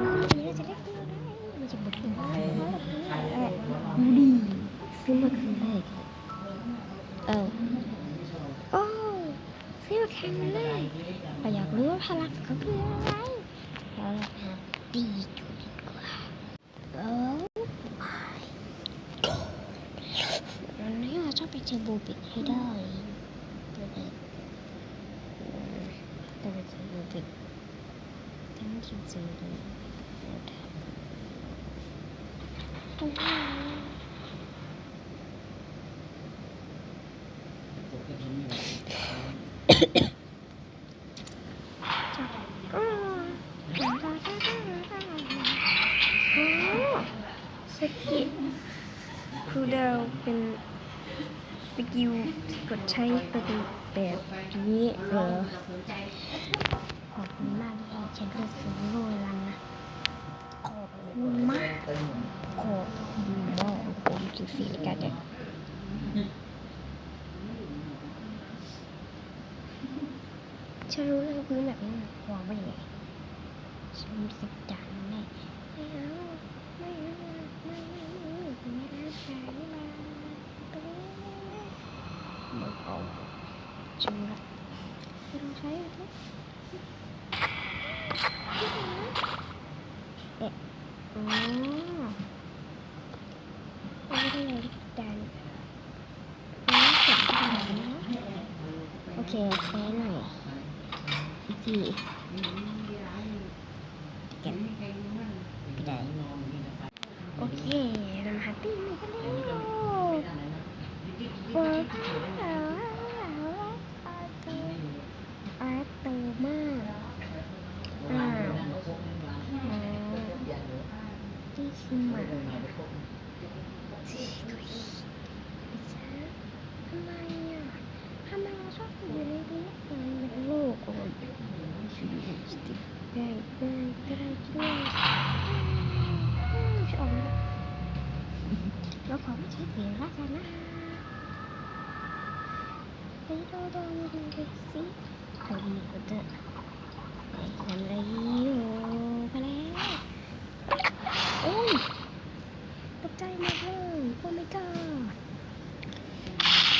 ดูดิซื้อมาคืนแรกเออโอ้ซื้อมาแข่งเลยแต่อยากรู้ว่าพลังเขาคืออะไรเราหาดีจุดดีกว่าโอ้วันนี้เราต้องไปเจอบูบิกให้ได้ต้องไปเจอบูบิกทั้งคิวซีเลย ตรงนี้สกิลครูดาวเป็นสกิลที่กดใช้เป็นแบบนี้เหรอขอบคุณมากที่ฉันก็ซื้อโรยลันนะขอบคุณมาณมา กผมจุดสีกันเนี่ยฉันรู้เลยพื้นแบบนี้มัวางไว้ยังไงฉันรู้สึกดังแน่ไม่เอาไม่เอาไม่เอาไม่ได้ใช้มาไม่เอาจูละไม่ต้องใช้อะทุกเอ๊ะ อ๋อไม่ได้ดันอ๋อเสร็จแล้วนะโอเคแค่หน่อยอีเก็บก็ได้โอเคเรามาหาตีนกันแล้วว้าวอาร์ตมากอ้าวอ๋อที่ชิมอะทำไมอะทำไมเราชอบอยู่ในนี้มันเป็นโลกอะได้ได้ได้ด้วยชอบ เรา ขอไม่ใช้เสียงแล้วกันนะไปดูดองดูกันสิใครมีก็จะไปทำอะไรอยู่ไปแล้วโอ้ยตกใจมากเลยโอ้ไม่กล้า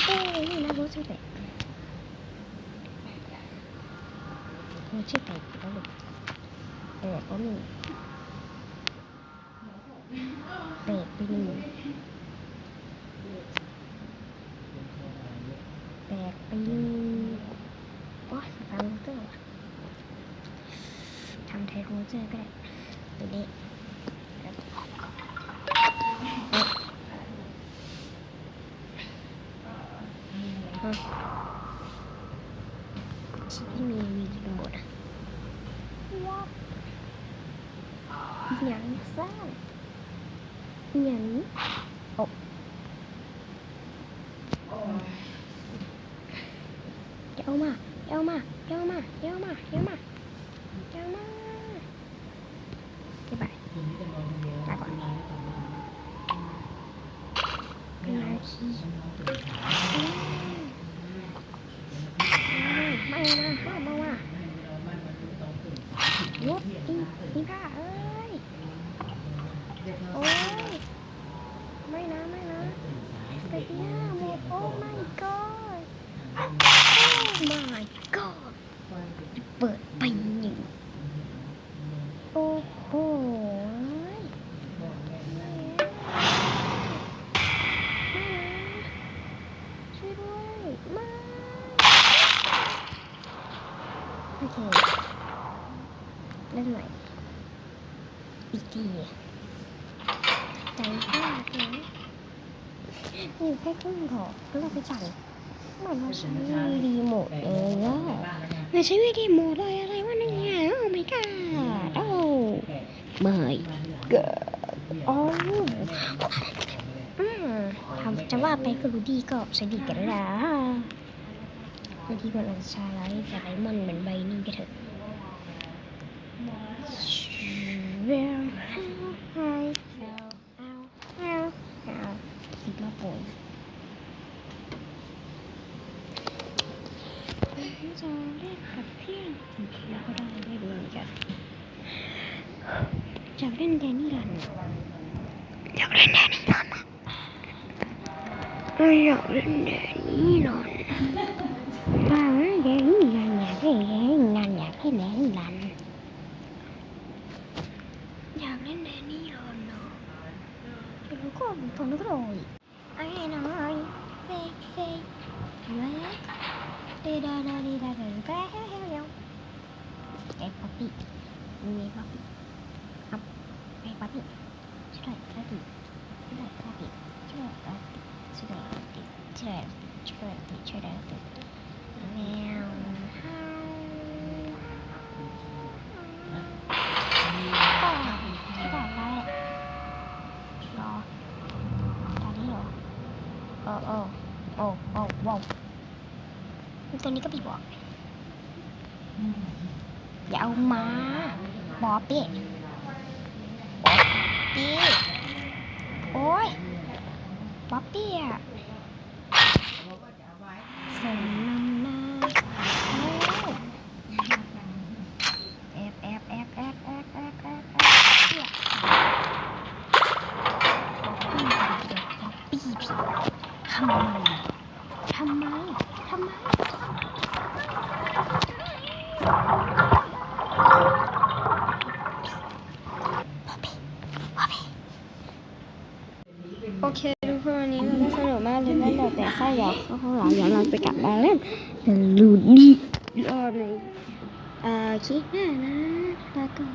โอ้ยนี่นะรถชื่อแปลกรถชื่อแปลกแล้วลูกแปลกก็มีแปลกไปหนึ่ง 150ぐらいで次に右のほらやん。さん。やん。おやおまやおまやお หยังโอ้เดี๋ยวมามาเดี๋ยวมาเดี๋ยวมาเดี๋ยวมาเดี๋ยวมาบ๊ายบายลาก่อนไม่นะมามามาหยุดอีนี่ผ้าเอ้ย โอ้ย ไม่นะ ไม่นะไปที่หน้าหมดโอ้ my god โอ้ my god เปิดไปหนึ่งโอ้โหไม่นะช่วยด้วยไม่โอเคเล่นใหม่ อีกทีใจพลาดนะอยู่แค่ครึ่งพอแล้วเราไปสั่งมือนเราใช้รีโมทเลยอะเราใช้วิดีโมทเลยอะไรวะเนี่ยโอ้ my god โอ้ my god โอ้อืมทำจะว่าไปก็รู้ดีก็ใช้ดีกันแล้วรู้ดีกว่าเราจะใช้ไรแต่ไรมันเหมือนใบนี้ก็เถอะ very high. Ow, ow, ow, ow. Keep my voice. Here's all that happened. Chị đã có đang đi đường kìa. Cháu lên đến gần. Cháu lên đến gần. Ôi, cháu lên đến gần. Ba, nó dễ nhà cái dễ nhà cái để lạnh. 向こは飛んでくい多い。あれの多い。せいせい。あれリララリララルカラヘルヘよ。え、パピ。上パピ。あ、え、パピ。白いパピ。白いパピ。白いパピ。白いパピ。白いパピ。白いパピ。白いパピ。 ตัวนี้ก็บีบอกอย่าเอามาบอเป้ป๊อปปี้โอ้ยป๊อปปี้อะแอบแอบแอบแอบแอบแอบแอบทำไมทำไมทำไม โอเคทุกคนวันนี้เราก็สนุกมากเลยนะแต่แต่ถ้าอยากเข้าห้องหลังอยากเราไปกลับมาเล่นลูดดี้รอในอ่าคลิปหน้านะลาก่อน